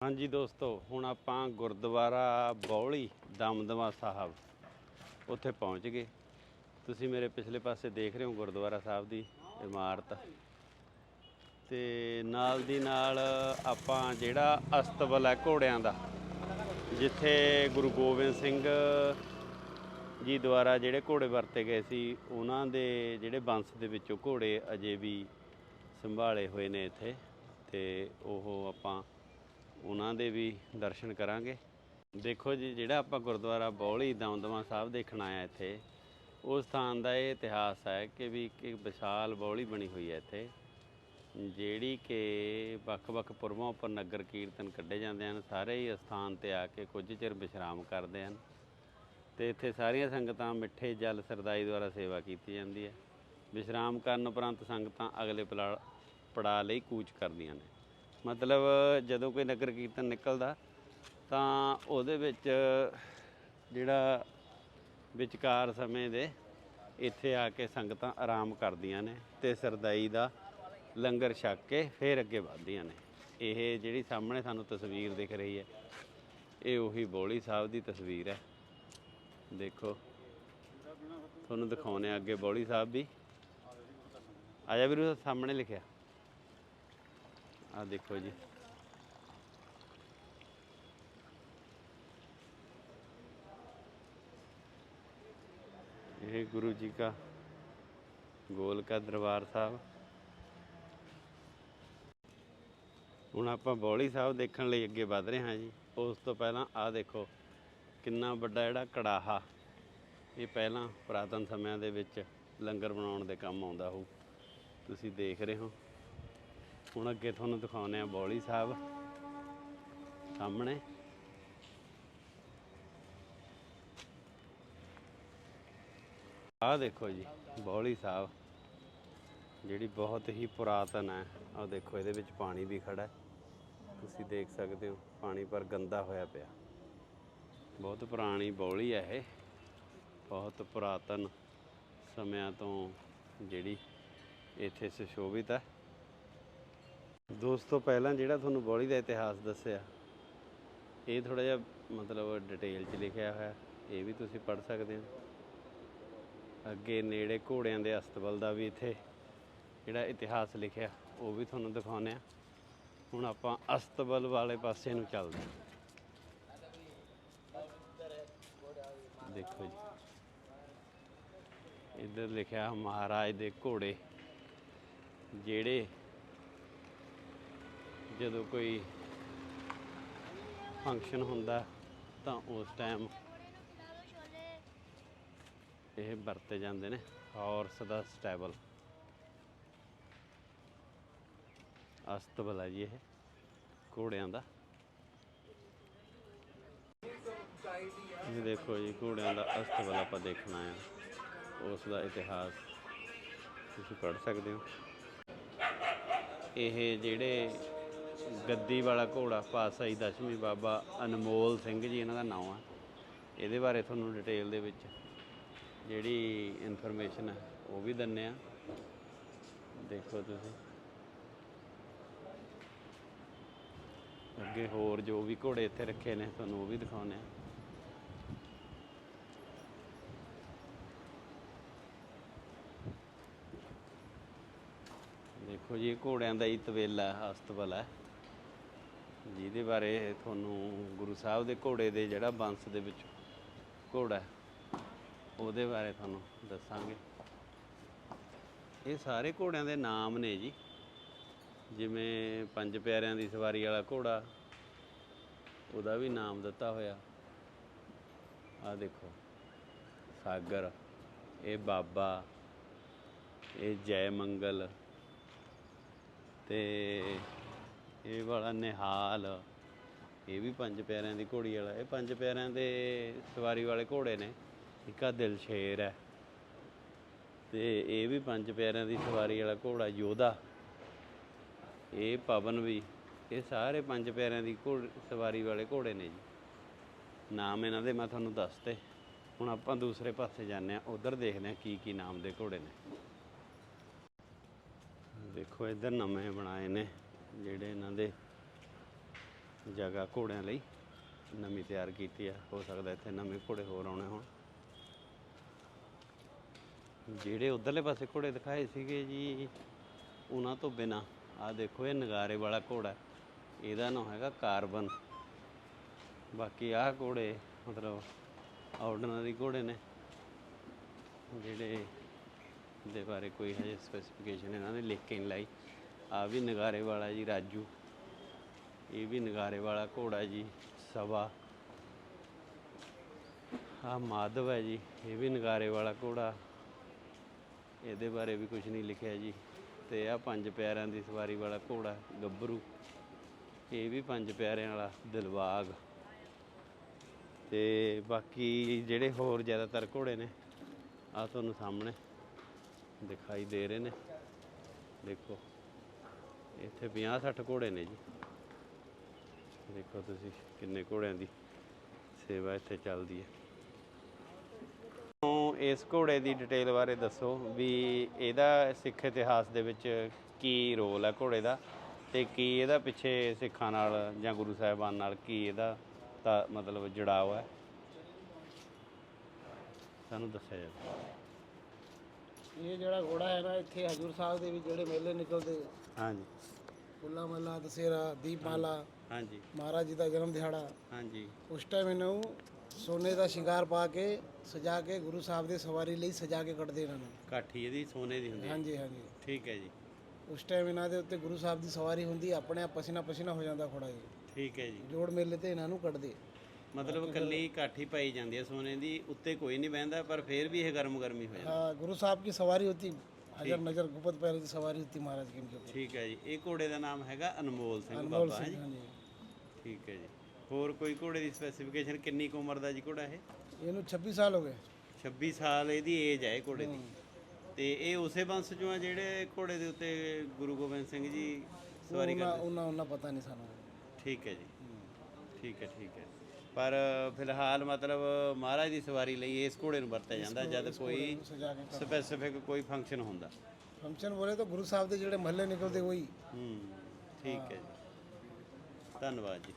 ਹਾਂਜੀ ਦੋਸਤੋ, ਹੁਣ ਆਪਾਂ ਗੁਰਦੁਆਰਾ ਬੌਲੀ ਦਮਦਮਾ ਸਾਹਿਬ ਉੱਥੇ ਪਹੁੰਚ ਗਏ। ਤੁਸੀਂ ਮੇਰੇ ਪਿਛਲੇ ਪਾਸੇ ਦੇਖ ਰਹੇ ਹੋ ਗੁਰਦੁਆਰਾ ਸਾਹਿਬ ਦੀ ਇਮਾਰਤ। ਤੇ ਨਾਲ ਦੀ ਨਾਲ ਆਪਾਂ ਜਿਹੜਾ ਅਸਤਬਲ ਹੈ ਘੋੜਿਆਂ ਦਾ, ਜਿੱਥੇ ਗੁਰੂ ਗੋਬਿੰਦ ਸਿੰਘ ਜੀ ਦੁਆਰਾ ਜਿਹੜੇ ਘੋੜੇ ਵਰਤੇ ਗਏ ਸੀ, ਉਹਨਾਂ ਦੇ ਜਿਹੜੇ ਬੰਸ ਦੇ ਵਿੱਚੋਂ ਘੋੜੇ ਅਜੇ ਵੀ ਸੰਭਾਲੇ ਹੋਏ ਨੇ ਇੱਥੇ। ਤੇ ਉਹ ਆਪਾਂ ਉਹਨਾਂ ਦੇ ਵੀ ਦਰਸ਼ਨ ਕਰਾਂਗੇ। ਦੇਖੋ ਜੀ, ਜਿਹੜਾ ਆਪਾਂ ਗੁਰਦੁਆਰਾ ਬੌਲੀ ਦਮਦਮਾ ਸਾਹਿਬ ਦੇਖਣ ਆਇਆ ਇੱਥੇ ਉਸ ਸਥਾਨ ਦਾ ਇਹ ਇਤਿਹਾਸ ਹੈ ਕਿ ਵੀ ਇੱਕ ਵਿਸ਼ਾਲ ਬੌਲੀ ਬਣੀ ਹੋਈ ਹੈ ਇੱਥੇ, ਜਿਹੜੀ ਕਿ ਵੱਖ-ਵੱਖ ਪੁਰਬਾਂ ਉੱਪਰ ਨਗਰ ਕੀਰਤਨ ਕੱਢੇ ਜਾਂਦੇ ਹਨ, ਸਾਰੇ ਹੀ ਸਥਾਨ ਤੇ ਆ ਕੇ ਕੁਝ ਚਿਰ ਵਿਸ਼ਰਾਮ ਕਰਦੇ ਹਨ ਤੇ ਇੱਥੇ ਸਾਰੀਆਂ ਸੰਗਤਾਂ ਮਿੱਠੇ ਜਲ ਸਰਦਾਈ ਦੁਆਰਾ ਸੇਵਾ ਕੀਤੀ ਜਾਂਦੀ ਹੈ। ਵਿਸ਼ਰਾਮ ਕਰਨ ਉਪਰੰਤ ਸੰਗਤਾਂ ਅਗਲੇ ਪੜਾ- ਪੜਾਅ ਲਈ ਕੂਚ ਕਰਦੀਆਂ ਨੇ। ਮਤਲਬ ਜਦੋਂ ਕੋਈ ਨਗਰ ਕੀਰਤਨ ਨਿਕਲਦਾ, ਤਾਂ ਉਹਦੇ ਵਿੱਚ ਜਿਹੜਾ ਵਿਚਕਾਰ ਸਮੇਂ ਦੇ ਇੱਥੇ ਆ ਕੇ ਸੰਗਤਾਂ ਆਰਾਮ ਕਰਦੀਆਂ ਨੇ ਤੇ ਸਰਦਾਈ ਦਾ ਲੰਗਰ ਛਕ ਕੇ ਫਿਰ ਅੱਗੇ ਵਧਦੀਆਂ ਨੇ। ਇਹ ਜਿਹੜੀ ਸਾਹਮਣੇ ਸਾਨੂੰ ਤਸਵੀਰ ਦਿਖ ਰਹੀ ਹੈ, ਇਹ ਉਹੀ ਬੋਲੀ ਸਾਹਿਬ ਦੀ ਤਸਵੀਰ ਹੈ। ਦੇਖੋ, ਤੁਹਾਨੂੰ ਦਿਖਾਉਨੇ ਆ ਅੱਗੇ ਬੋਲੀ ਸਾਹਿਬ ਵੀ ਆਇਆ ਵੀਰੂ, ਸਾਹਮਣੇ ਲਿਖਿਆ। ਆ ਦੇਖੋ ਜੀ। ਇਹ ਗੁਰੂ ਜੀ ਦਾ ਗੋਲ ਕਾ ਦਰਬਾਰ ਸਾਹਿਬ। ਹੁਣ ਆਪਾਂ ਬੌਲੀ ਸਾਹਿਬ ਦੇਖਣ ਲਈ ਅੱਗੇ ਵਧ ਰਹੇ ਹਾਂ ਜੀ। ਉਸ ਤੋਂ ਪਹਿਲਾਂ ਆਹ ਦੇਖੋ, ਕਿੰਨਾ ਵੱਡਾ ਜਿਹੜਾ ਕੜਾਹਾ। ਇਹ ਪਹਿਲਾਂ ਪੁਰਾਤਨ ਸਮਿਆਂ ਦੇ ਵਿੱਚ ਲੰਗਰ ਬਣਾਉਣ ਦੇ ਕੰਮ ਆਉਂਦਾ ਹੋਊ। ਤੁਸੀਂ ਦੇਖ ਰਹੇ ਹੋ। ਹੁਣ ਅੱਗੇ ਤੁਹਾਨੂੰ ਦਿਖਾਉਂਦੇ ਆ ਬੌਲੀ ਸਾਹਿਬ ਸਾਹਮਣੇ। ਆਹ ਦੇਖੋ ਜੀ, ਬੌਲੀ ਸਾਹਿਬ, ਜਿਹੜੀ ਬਹੁਤ ਹੀ ਪੁਰਾਤਨ ਹੈ। ਆਹ ਦੇਖੋ, ਇਹਦੇ ਵਿੱਚ ਪਾਣੀ ਵੀ ਖੜਾ ਤੁਸੀਂ ਦੇਖ ਸਕਦੇ ਹੋ, ਪਾਣੀ ਪਰ ਗੰਦਾ ਹੋਇਆ ਪਿਆ। ਬਹੁਤ ਪੁਰਾਣੀ ਬੌਲੀ ਹੈ ਇਹ। ਬਹੁਤ ਪੁਰਾਤਨ ਸਮਿਆਂ ਤੋਂ ਜਿਹੜੀ ਇੱਥੇ ਸੁਸ਼ੋਭਿਤ ਹੈ। ਦੋਸਤੋ ਪਹਿਲਾਂ ਜਿਹੜਾ ਤੁਹਾਨੂੰ ਬੌਲੀ ਦਾ ਇਤਿਹਾਸ ਦੱਸਿਆ, ਇਹ ਥੋੜਾ ਜਿਹਾ ਮਤਲਬ ਡਿਟੇਲ 'ਚ ਲਿਖਿਆ ਹੋਇਆ, ਇਹ ਵੀ ਤੁਸੀਂ ਪੜ੍ਹ ਸਕਦੇ ਹੋ। ਅੱਗੇ ਨੇੜੇ ਘੋੜਿਆਂ ਦੇ ਅਸਤਬਲ ਦਾ ਵੀ ਇੱਥੇ ਜਿਹੜਾ ਇਤਿਹਾਸ ਲਿਖਿਆ, ਉਹ ਵੀ ਤੁਹਾਨੂੰ ਦਿਖਾਉਂਦੇ ਆ ਹੁਣ ਆਪਾਂ ਅਸਤਬਲ ਵਾਲੇ ਪਾਸੇ ਨੂੰ ਚੱਲਦੇ ਹਾਂ। ਦੇਖੋ ਜੀ, ਇੱਧਰ ਲਿਖਿਆ ਮਹਾਰਾਜ ਦੇ ਘੋੜੇ, ਜਿਹੜੇ ਜਦੋਂ ਕੋਈ ਫੰਕਸ਼ਨ ਹੁੰਦਾ ਤਾਂ ਉਸ ਟਾਈਮ ਇਹ ਵਰਤੇ ਜਾਂਦੇ ਨੇ ਹਾਰਸ ਦਾ ਸਟੈਬਲ ਅਸਤਬਲ ਹੈ ਜੀ ਇਹ, ਘੋੜਿਆਂ ਦਾ। ਇਹ ਦੇਖੋ ਜੀ, ਘੋੜਿਆਂ ਦਾ ਅਸਤਬਲ ਆਪਾਂ ਦੇਖਣਾ ਹੈ। ਉਸ ਦਾ ਇਤਿਹਾਸ ਤੁਸੀਂ ਪੜ੍ਹ ਸਕਦੇ ਹੋ। ਇਹ ਜਿਹੜੇ ਗੱਦੀ ਵਾਲਾ ਘੋੜਾ ਪਾਤਸ਼ਾਹੀ ਦਸ਼ਮੀ ਬਾਬਾ ਅਨਮੋਲ ਸਿੰਘ ਜੀ ਇਹਨਾਂ ਦਾ ਨਾਮ ਆ। ਇਹਦੇ ਬਾਰੇ ਤੁਹਾਨੂੰ ਡਿਟੇਲ ਦੇ ਵਿੱਚ ਜਿਹੜੀ ਇਨਫੋਰਮੇਸ਼ਨ ਹੈ ਉਹ ਵੀ ਦਿੰਨੇ ਆ। ਦੇਖੋ ਤੁਸੀਂ। ਅੱਗੇ ਹੋਰ ਜੋ ਵੀ ਘੋੜੇ ਇੱਥੇ ਰੱਖੇ ਨੇ ਤੁਹਾਨੂੰ ਉਹ ਵੀ ਦਿਖਾਉਂਦੇ ਆ। ਦੇਖੋ ਜੀ ਇਹ ਘੋੜਿਆਂ ਦਾ ਹੀ ਤਵੇਲਾ ਹੈ, ਅਸਤਬਲ ਹੈ ਜਿਹਦੇ ਬਾਰੇ ਤੁਹਾਨੂੰ ਗੁਰੂ ਸਾਹਿਬ ਦੇ ਘੋੜੇ ਦੇ ਜਿਹੜਾ ਬੰਸ ਦੇ ਵਿੱਚ ਘੋੜਾ ਉਹਦੇ ਬਾਰੇ ਤੁਹਾਨੂੰ ਦੱਸਾਂਗੇ। ਇਹ ਸਾਰੇ ਘੋੜਿਆਂ ਦੇ ਨਾਮ ਨੇ ਜੀ। ਜਿਵੇਂ ਪੰਜ ਪਿਆਰਿਆਂ ਦੀ ਸਵਾਰੀ ਵਾਲਾ ਘੋੜਾ, ਉਹਦਾ ਵੀ ਨਾਮ ਦਿੱਤਾ ਹੋਇਆ। ਆ ਦੇਖੋ, ਸਾਗਰ, ਇਹ ਬਾਬਾ, ਇਹ ਜੈ ਮੰਗਲ ਤੇ ਇਹ ਵਾਲਾ ਨਿਹਾਲ, ਇਹ ਵੀ ਪੰਜ ਪਿਆਰਿਆਂ ਦੀ ਘੋੜੀ ਵਾਲਾ, ਇਹ ਪੰਜ ਪਿਆਰਿਆਂ ਦੇ ਸਵਾਰੀ ਵਾਲੇ ਘੋੜੇ ਨੇ, ਇੱਕ ਆ ਦਿਲ ਸ਼ੇਰ ਹੈ। ਤੇ ਇਹ ਵੀ ਪੰਜ ਪਿਆਰਿਆਂ ਦੀ ਸਵਾਰੀ ਵਾਲਾ ਘੋੜਾ, ਯੋਧਾ। ਇਹ ਪਵਨ ਵੀ, ਇਹ ਸਾਰੇ ਪੰਜ ਪਿਆਰਿਆਂ ਦੀ ਘੋੜ, ਸਵਾਰੀ ਵਾਲੇ ਘੋੜੇ ਨੇ ਜੀ। ਨਾਮ ਇਹਨਾਂ ਦੇ ਮੈਂ ਤੁਹਾਨੂੰ ਦੱਸਤੇ। ਹੁਣ ਆਪਾਂ ਦੂਸਰੇ ਪਾਸੇ ਜਾਂਦੇ ਆ ਉਧਰ ਦੇਖਦੇ ਆ ਕੀ ਕੀ ਨਾਮ ਦੇ ਘੋੜੇ ਨੇ। ਦੇਖੋ, ਇੱਧਰ ਨਵੇਂ ਬਣਾਏ ਨੇ। ਜਿਹੜੇ ਇਹਨਾਂ ਦੇ ਜਗ੍ਹਾ ਘੋੜਿਆਂ ਲਈ ਨਵੀਂ ਤਿਆਰ ਕੀਤੀ ਆ। ਹੋ ਸਕਦਾ ਇੱਥੇ ਨਵੇਂ ਘੋੜੇ ਹੋਰ ਆਉਣੇ ਹੋਣ। ਜਿਹੜੇ ਉਧਰਲੇ ਪਾਸੇ ਘੋੜੇ ਦਿਖਾਏ ਸੀਗੇ ਜੀ, ਉਹਨਾਂ ਤੋਂ ਬਿਨਾ ਆ ਦੇਖੋ ਇਹ ਨਗਾਰੇ ਵਾਲਾ ਘੋੜਾ ਇਹਦਾ ਨਾਮ ਹੈਗਾ ਕਾਰਬਨ। ਬਾਕੀ ਆਹ ਘੋੜੇ, ਮਤਲਬ ਆਰਡੀਨਰੀ ਘੋੜੇ ਨੇ। ਜਿਹੜੇ ਦੇ ਬਾਰੇ ਕੋਈ ਹਜੇ ਸਪੈਸੀਫਿਕੇਸ਼ਨ ਇਹਨਾਂ ਨੇ ਲਿਖ ਕੇ ਨਹੀਂ ਲਾਈ। ਆ ਵੀ ਨਗਾਰੇ ਵਾਲਾ ਜੀ ਰਾਜੂ, ਇਹ ਵੀ ਨਗਾਰੇ ਵਾਲਾ ਘੋੜਾ ਜੀ ਸਵਾ। ਆ ਮਾਧਵ ਹੈ ਜੀ, ਇਹ ਵੀ ਨਗਾਰੇ ਵਾਲਾ ਘੋੜਾ। ਇਹਦੇ ਬਾਰੇ ਵੀ ਕੁਝ ਨਹੀਂ ਲਿਖਿਆ ਜੀ। ਤੇ ਆ ਪੰਜ ਪਿਆਰਿਆਂ ਦੀ ਸਵਾਰੀ ਵਾਲਾ ਘੋੜਾ, ਗੱਭਰੂ। ਇਹ ਵੀ ਪੰਜ ਪਿਆਰਿਆਂ ਵਾਲਾ ਦਿਲਵਾਗ ਤੇ ਬਾਕੀ ਜਿਹੜੇ ਹੋਰ ਜ਼ਿਆਦਾਤਰ ਘੋੜੇ ਨੇ, ਆ ਤੁਹਾਨੂੰ ਸਾਹਮਣੇ ਦਿਖਾਈ ਦੇ ਰਹੇ ਨੇ। ਦੇਖੋ। ਇੱਥੇ 50 60 ਘੋੜੇ ਨੇ ਜੀ। ਦੇਖੋ ਤੁਸੀਂ ਕਿੰਨੇ ਘੋੜਿਆਂ ਦੀ ਸੇਵਾ ਇੱਥੇ ਚੱਲਦੀ ਹੈ। ਤੋਂ ਇਸ ਘੋੜੇ ਦੀ ਡਿਟੇਲ ਬਾਰੇ ਦੱਸੋ ਵੀ ਇਹਦਾ ਸਿੱਖ ਇਤਿਹਾਸ ਦੇ ਵਿੱਚ ਕੀ ਰੋਲ ਹੈ ਘੋੜੇ ਦਾ ਤੇ ਕੀ ਇਹਦਾ ਪਿੱਛੇ ਸਿੱਖਾਂ ਨਾਲ ਜਾਂ ਗੁਰੂ ਸਾਹਿਬਾਨ ਨਾਲ ਕੀ ਇਹਦਾ ਤਾਂ ਮਤਲਬ ਜੁੜਾਵ ਹੈ। ਸਾਨੂੰ ਦੱਸਿਆ ਜਾਵੇ। ਇਹ ਜਿਹੜਾ ਘੋੜਾ ਹੈ ਨਾ ਇੱਥੇ ਹਜੂਰ ਸਾਹਿਬ ਦੇ ਵੀ ਜਿਹੜੇ ਮੇਲੇ ਨਿਕਲਦੇ ਹਾਂਜੀ। ਫੁੱਲਾ ਮੱਲਾ ਦਸੇਰਾ ਦੀਪਮਾਲਾ ਹਾਂਜੀ। ਮਹਾਰਾਜ ਜੀ ਦਾ ਜਨਮ ਦਿਹਾੜਾ। ਹਾਂਜੀ। ਉਸ ਟਾਈਮ ਇਹਨੂੰ ਸੋਨੇ ਦਾ ਸ਼ਿੰਗਾਰ ਪਾ ਕੇ ਸਜਾ ਕੇ ਗੁਰੂ ਸਾਹਿਬ ਦੇ ਸਵਾਰੀ ਲਈ ਸਜਾ ਕੇ ਕੱਢਦੇ ਇਹਨਾਂ ਨੂੰ। ਕਾਠੀ ਇਹਦੀ ਸੋਨੇ ਦੀ ਹੁੰਦੀ ਹੈ। ਹਾਂਜੀ ਹਾਂਜੀ। ਠੀਕ ਹੈ ਜੀ। ਉਸ ਟਾਈਮ ਇਹਨਾਂ ਦੇ ਉੱਤੇ ਗੁਰੂ ਸਾਹਿਬ ਦੀ ਸਵਾਰੀ ਹੁੰਦੀ ਆਪਣੇ ਆਪ ਪਸੀਨਾ ਪਸੀਨਾ ਹੋ ਜਾਂਦਾ ਘੋੜਾ ਜੀ। ਠੀਕ ਹੈ ਜੀ। ਜੋੜ ਮੇਲੇ ਤੇ ਇਹਨਾਂ ਨੂੰ ਕੱਢਦੇ। ਮਤਲਬ ਕੱਲੀ ਕਾਠੀ ਪਾਈ ਜਾਂਦੀ ਹੈ ਸੋਨੇ ਦੀ ਉੱਤੇ ਕੋਈ ਨਹੀਂ ਬਹਿੰਦਾ ਪਰ ਫਿਰ ਵੀ ਇਹ ਗਰਮ ਗਰਮੀ ਹੋ ਜਾਂਦੀ हाँ गुरु साहब की सवारी होती हजर नजर गुपत पहले की सवारी होती महाराज की इनके ऊपर ਠੀਕ ਹੈ ਜੀ ਇਹ ਘੋੜੇ ਦਾ ਨਾਮ ਹੈਗਾ ਅਨਮੋਲ ਸਿੰਘ अनमोल ਬਾਬਾ ਹੈ सिंह ਜੀ हाँ जी ਠੀਕ ਹੈ ਜੀ ਹੋਰ ਕੋਈ ਘੋੜੇ ਦੀ ਸਪੈਸੀਫਿਕੇਸ਼ਨ ਕਿੰਨੀ ਕੁ ਉਮਰ ਦਾ ਜੀ ਘੋੜਾ ਇਹ ਇਹਨੂੰ 26 ਸਾਲ ਹੋ ਗਏ 26 ਸਾਲ ਇਹਦੀ ਏਜ ਹੈ ਇਹ ਘੋੜੇ ਦੀ ਤੇ ਇਹ ਉਸੇ ਬੰਸ ਚੋਂ ਆ ਜਿਹੜੇ ਘੋੜੇ ਦੇ ਉੱਤੇ ਗੁਰੂ ਗੋਬਿੰਦ ਸਿੰਘ ਜੀ ਸਵਾਰੀ ਉਹਨਾਂ ਕਰਦੇ ਉਹਨਾਂ ਉਹਨਾਂ ਪਤਾ ਨਹੀਂ ਸਾਨੂੰ ਠੀਕ ਹੈ ਜੀ ਠੀਕ ਹੈ ਠੀਕ ਹੈ ਪਰ ਫਿਲਹਾਲ ਮਤਲਬ ਮਹਾਰਾਜ ਦੀ ਸਵਾਰੀ ਲਈ ਇਸ ਘੋੜੇ ਨੂੰ ਵਰਤਿਆ ਜਾਂਦਾ ਜਦ ਕੋਈ ਸਪੈਸੀਫਿਕ ਕੋਈ ਫੰਕਸ਼ਨ ਹੁੰਦਾ। ਫੰਕਸ਼ਨ ਬੋਲੇ ਤਾਂ ਗੁਰੂ ਸਾਹਿਬ ਦੇ ਜਿਹੜੇ ਮਹੱਲੇ ਨਿਕਲਦੇ ਉਹੀ। ਹੂੰ ਠੀਕ ਹੈ ਜੀ। ਧੰਨਵਾਦ ਜੀ।